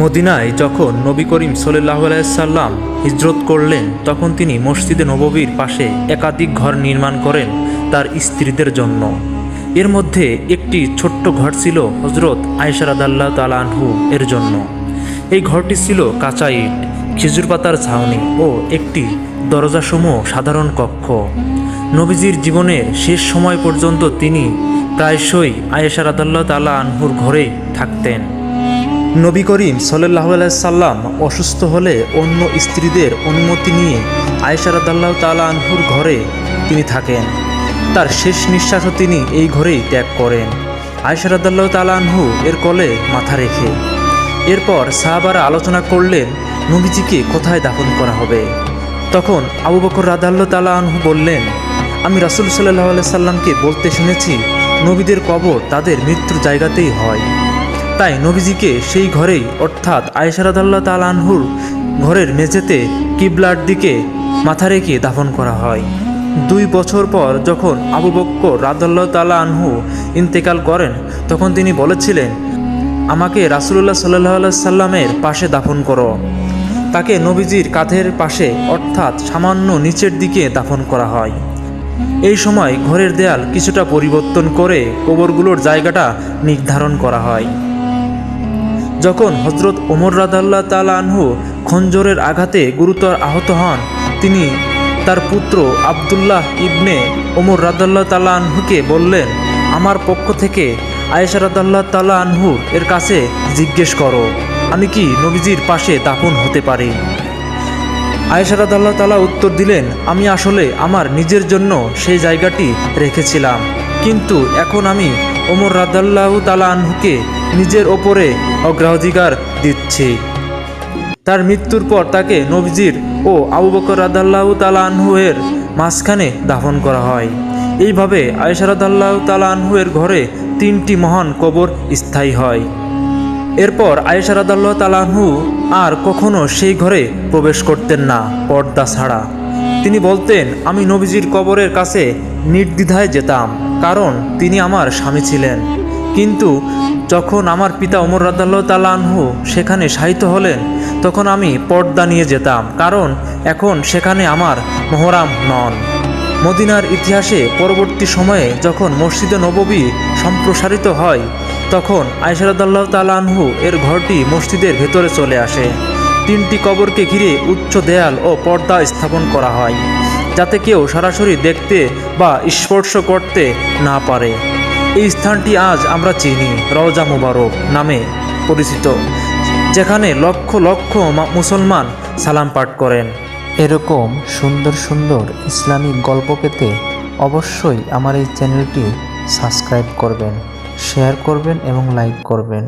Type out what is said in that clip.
মদিনায় যখন নবী করিম সাল্লাহ সাল্লাম হিজরত করলেন, তখন তিনি মসজিদে নববীর পাশে একাধিক ঘর নির্মাণ করেন তার স্ত্রীদের জন্য। এর মধ্যে একটি ছোট্ট ঘর ছিল হজরত আয়সারাদাল্লাহ তালানহু এর জন্য। এই ঘরটি ছিল কাঁচা ইট, খেজুর পাতার ছাউনি ও একটি দরজাসমূহ সাধারণ কক্ষ। নবীজির জীবনের শেষ সময় পর্যন্ত তিনি প্রায়শই আয়েশারাদাল্লাহ তালা আনহুর ঘরেই থাকতেন। নবী করিম সাল্লাহ সাল্লাম অসুস্থ হলে অন্য স্ত্রীদের অনুমতি নিয়ে আয়েশারাদাল্লাহ তালা আনহুর ঘরে তিনি থাকেন। তার শেষ নিঃশ্বাসও তিনি এই ঘরেই ত্যাগ করেন। আয়েশারাদাল্লাহ তালা আনহু এর কলে মাথা রেখে। এরপর সাহাবারা আলোচনা করলেন, নবীজিকে কোথায় দাফন করা হবে? তখন আবু বকর রাদাল্লাহ তালা আনহু বললেন, আমি রাসুল সাল্লাহ সাল্লামকে বলতে শুনেছি, নবীদের কবর তাদের মৃত্যুর জায়গাতেই হয়। তাই নবীজিকে সেই ঘরেই, অর্থাৎ আয়সারাদাল্লাহ তাল আনহুর ঘরের মেঝেতে কিবলার দিকে মাথা রেখে দাফন করা হয়। দুই বছর পর যখন আবু বক্কর রাদাল্লাহ তালা আনহু ইন্তেকাল করেন, তখন তিনি বলেছিলেন, আমাকে রাসুলুল্লাহ সাল্লাহ সাল্লামের পাশে দাফন করো। তাকে নবীজির কাঁধের পাশে, অর্থাৎ সামান্য নিচের দিকে দাফন করা হয়। এই সময় ঘরের দেয়াল কিছুটা পরিবর্তন করে কবরগুলোর জায়গাটা নির্ধারণ করা হয়। যখন হজরত ওমর রাদাল্লাহ তালা আনহু খঞ্জরের আঘাতে গুরুতর আহত হন, তিনি তার পুত্র আবদুল্লাহ ইবনে ওমর রাদাল্লাহ তালা আনহুকে বললেন, আমার পক্ষ থেকে আয়েশা রাদাল্লাহ তালা আনহু এর কাছে জিজ্ঞেস করো, আমি কি নবীজির পাশে দাফন হতে পারি? আয়েশা আল্লাহ তালা উত্তর দিলেন, আমি আসলে আমার নিজের জন্য সেই জায়গাটি রেখেছিলাম। কিন্তু এখন আমি ওমর রাদাল্লাহ তালা আনহুকে নিজের ওপরে অগ্রাধিকার দিচ্ছি। তার মৃত্যুর পর তাকে নবজির ও আবু বকর রাদাল্লাহ তালা আনহু এর মাঝখানে দাফন করা হয়। এইভাবে আয়েশারাদাল্লাহ তালা আনহু এর ঘরে তিনটি মহান কবর স্থায়ী হয়। এরপর আয়েশারাদাল্লাহ তালাহু আর কখনো সেই ঘরে প্রবেশ করতেন না, পর্দা ছাড়া। তিনি বলতেন, আমি নবীজির কবরের কাছে নির্দ্বিধায় যেতাম, কারণ তিনি আমার স্বামী ছিলেন। কিন্তু যখন আমার পিতা ওমর রাদাল্লাহ তালাহু সেখানে শায়িত হলেন, তখন আমি পর্দা নিয়ে যেতাম, কারণ এখন সেখানে আমার মোহরাম নন। মদিনার ইতিহাসে পরবর্তী সময়ে যখন মসজিদে নববী সম্প্রসারিত হয়, তখন আয়সারদাল্লাহ তালানহু এর ঘরটি মসজিদের ভেতরে চলে আসে। তিনটি কবরকে ঘিরে উচ্চ দেয়াল ও পর্দা স্থাপন করা হয়, যাতে কেউ সরাসরি দেখতে বা স্পর্শ করতে না পারে। এই স্থানটি আজ আমরা চিনি, রওজা মুবারক নামে পরিচিত, যেখানে লক্ষ লক্ষ মুসলমান সালাম পাঠ করেন। এরকম সুন্দর সুন্দর ইসলামিক গল্প পেতে অবশ্যই আমার এই চ্যানেলটি সাবস্ক্রাইব করবেন, শেয়ার করবেন এবং লাইক করবেন।